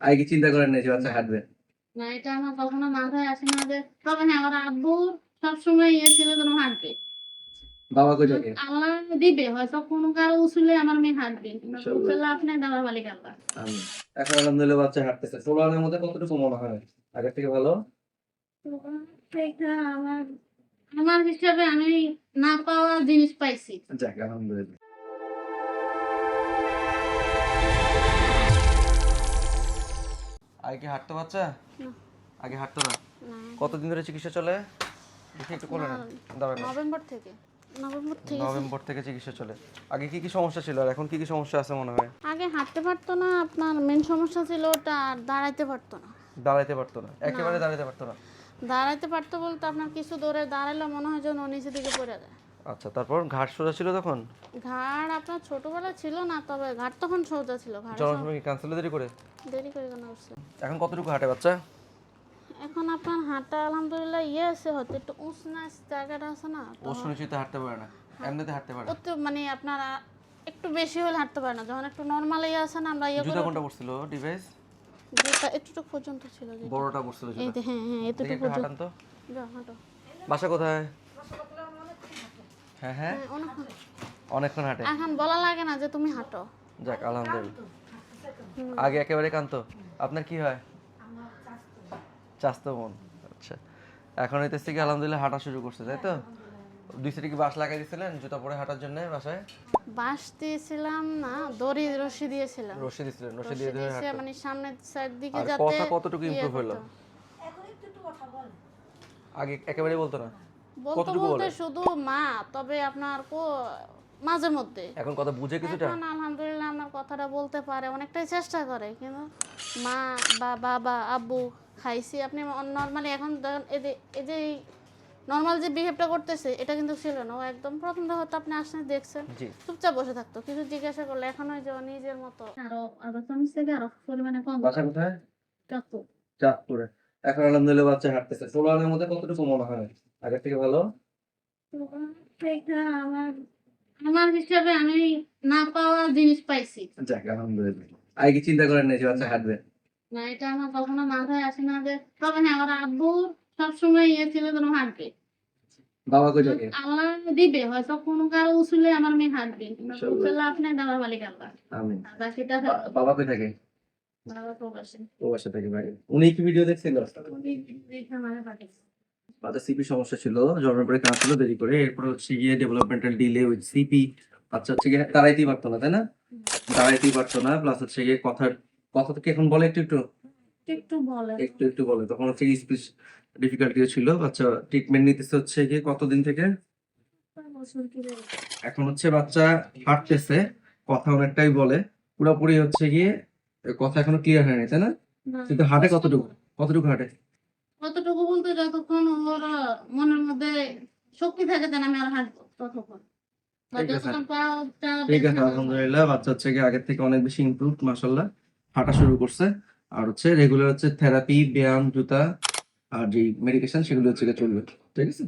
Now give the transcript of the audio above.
আগে কি চিন্তা করেন না যে বাচ্চা হাঁটবে। না এটা আমার কখনো মাথায় আসে না যে তবে হ্যাঁ আমার আব্বু সবসময় ইয়ে ছিল যেন হাঁটবে। বাবা কই থাকে? আল্লাহ দিবে হয়তো কোনো কারও উসুলে আমার মেয়ে হাঁটবে। উসুলে আপনি দেওয়ার মালিক আল্লাহ। এখন আলহামদুলিল্লাহ বাচ্চা হাঁটতেছে। ষোলো মধ্যে কতটুকু মনে হয়? আগের থেকে ভালো? আমার আমার হিসাবে আমি না পাওয়া জিনিস পাইছি। যাক আলহামদুলিল্লাহ। আগে কি হাঁটতো বাচ্চা। আগে হাঁটতো না? কতদিন ধরে চিকিৎসা চলে? দেখি একটু কোলে নভেম্বর থেকে। নভেম্বর থেকে নভেম্বর থেকে চিকিৎসা চলে। আগে কি কি সমস্যা ছিল? আর এখন কি কি সমস্যা আছে মনে হয়? আগে হাঁটতে পারতো না আপনার মেন সমস্যা ছিল ওটা আর দাঁড়াইতে পারতো না। দাঁড়াইতে পারতো না। একেবারে দাঁড়াইতে পারতো না। দাঁড়াইতে পারতো বলতে আপনার কিছু দূরে দাঁড়াইলে মনে হয় যেন ও নিচের দিকে পড়ে যায়। আচ্ছা তারপর ঘাট সোজা ছিল তখন? ঘাড় আপনার ছোটবেলা ছিল না তবে ঘাট তখন সোজা ছিল ঘাড় জন্মের সময় কি ক্যান্সেল দেরি করে? দেরি করে কেন উঠছে এখন কতটুকু হাঁটে বাচ্চা? এখন আপনার হাঁটা আলহামদুলিল্লাহ ইয়ে আছে হয়তো একটু নাচ জায়গাটা আছে না তো ও হাঁটতে পারে না এমনিতে হাঁটতে পারে ও তো মানে আপনার একটু বেশি হলে হাঁটতে পারে না যখন একটু নর্মাল ইয়ে আছে না আমরা ইয়ে জুতা কোনটা পড়ছিল ডিভাইস যেটা একটুটুকু পর্যন্ত ছিল বড়টা পড়ছিল এই জুতা যে হ্যাঁ হ্যাঁ এতটুকু পর্যন্ত যাও হাঁটো। বাসা কোথায়? হ্যাঁ হ্যাঁ? হ্যাঁ, অনেকক্ষণ। হাঁটে। এখন বলা লাগে না যে তুমি হাঁটো। যাক আলহামদুলিল্লাহ। আগে একেবারে কান্ত আপনার কি হয়? চাস্তো। মন। আচ্ছা। এখন হইতেছে কি আলহামদুলিল্লাহ হাঁটা শুরু করছে তাই তো? দুই সাইডে কি বাস লাগাই দিয়েছিলেন জুতা পরে হাঁটার জন্য বাসায়? বাঁশ দিয়েছিলাম না দড়ি রশি দিয়েছিলাম। রশি দিয়েছিলেন রশি দিয়ে ধরে দিয়েছে মানে সামনের সাইড দিকে যাতে কথা কতটুকু ইয়ে ইমপ্রুভ হলো করতে। আগে একেবারেই বলতো না? বলতে কতটুকু বলতে শুধু মা তবে আপনার কো মাঝে মধ্যে। এখন কথা বুঝে কিছুটা? এখন আলহামদুলিল্লাহ আমার কথাটা বলতে পারে অনেকটাই চেষ্টা করে কিন্তু মা বা বাবা আব্বু খাইছি। আপনি নর্মালি এখন এই যে এই যে নর্মাল যে বিহেভটা করতেছে এটা কিন্তু ছিল না। ও একদম প্রথম হয়তো আপনি আসলে দেখছেন। জি। চুপচাপ বসে থাকতো কিছু জিজ্ঞাসা করলে এখন ওই যে ও নিজের মতো। আরও আরও চামচ থেকে আরও পরিমাণে কম বাসা কোথায়? যত চাঁদপুরে। এখন আলহামদুলিল্লাহ বাচ্চা হাঁটতেছে। ষোলো আনার মধ্যে কতটুকু মনে হয়? আগের থেকে ভালো? আমার আমার হিসাবে আমি না পাওয়া জিনিস পাইছি। যাক আলহামদুলিল্লাহ। আগে কি চিন্তা করেন না যে বাচ্চা হাঁটবে। না এটা আমার কখনো মাথায় আসে না যে তবে হ্যাঁ আমার আব্বু সবসময় ইয়ে ছিল যেন হাঁটবে। বাবা কই থাকে? আল্লাহ দিবে হয়তো কোনো কারও উসুলে আমার মেয়ে হাঁটবে। ইনশাআল্লাহ। উসুলে আপনি দেওয়ার মালিক আল্লাহ বাকিটা বাবা কই থাকে? প্রবাসী। থেকে ভাই। উনি কি ভিডিও দেখছিল উনি দেখে আমাকে পাঠিয়েছে। বাচ্চা সিপি সমস্যা ছিল জন্মের পরে কাজ ছিল দেরি করে। এরপর হচ্ছে গিয়ে ডেভেলপমেন্টাল ডিলে উইথ সিপি বাচ্চা হচ্ছে গিয়ে দাঁড়াইতেই পারতো না তাই না? দাঁড়াইতেই পারতো না প্লাস হচ্ছে গিয়ে কথার কথা এখন বলে একটু একটু? একটু বলে। একটু একটু বলে। তখন হচ্ছে গিয়ে স্পিচ ডিফিকাল্টিও ছিল। বাচ্চা ট্রিটমেন্ট নিতেছে হচ্ছে গিয়ে কতদিন থেকে? এখন হচ্ছে বাচ্চা হাঁটতেছে কথা অনেকটাই বলে। পুরোপুরি হচ্ছে গিয়ে কথা এখনও ক্লিয়ার হয়নি তাই না? কিন্তু হাঁটে কতটুকু? কতটুকু হাঁটে? কতটুকু বলতে যতক্ষণ ওর মনের মধ্যে শক্তি থাকে যেন আমি আর হাঁটবো ততক্ষণ। ঠিক আছে। যতক্ষণ পাটা ঠিক আছে বেশি না হবে। আলহামদুলিল্লাহ বাচ্চা হচ্ছে গিয়ে আগের থেকে অনেক বেশি ইমপ্রুভ মাশাল্লাহ হাঁটা শুরু করছে। আর হচ্ছে রেগুলার হচ্ছে থেরাপি ব্যায়াম জুতা আর যে মেডিকেশন সেগুলো হচ্ছে চলবে। ঠিক আছে?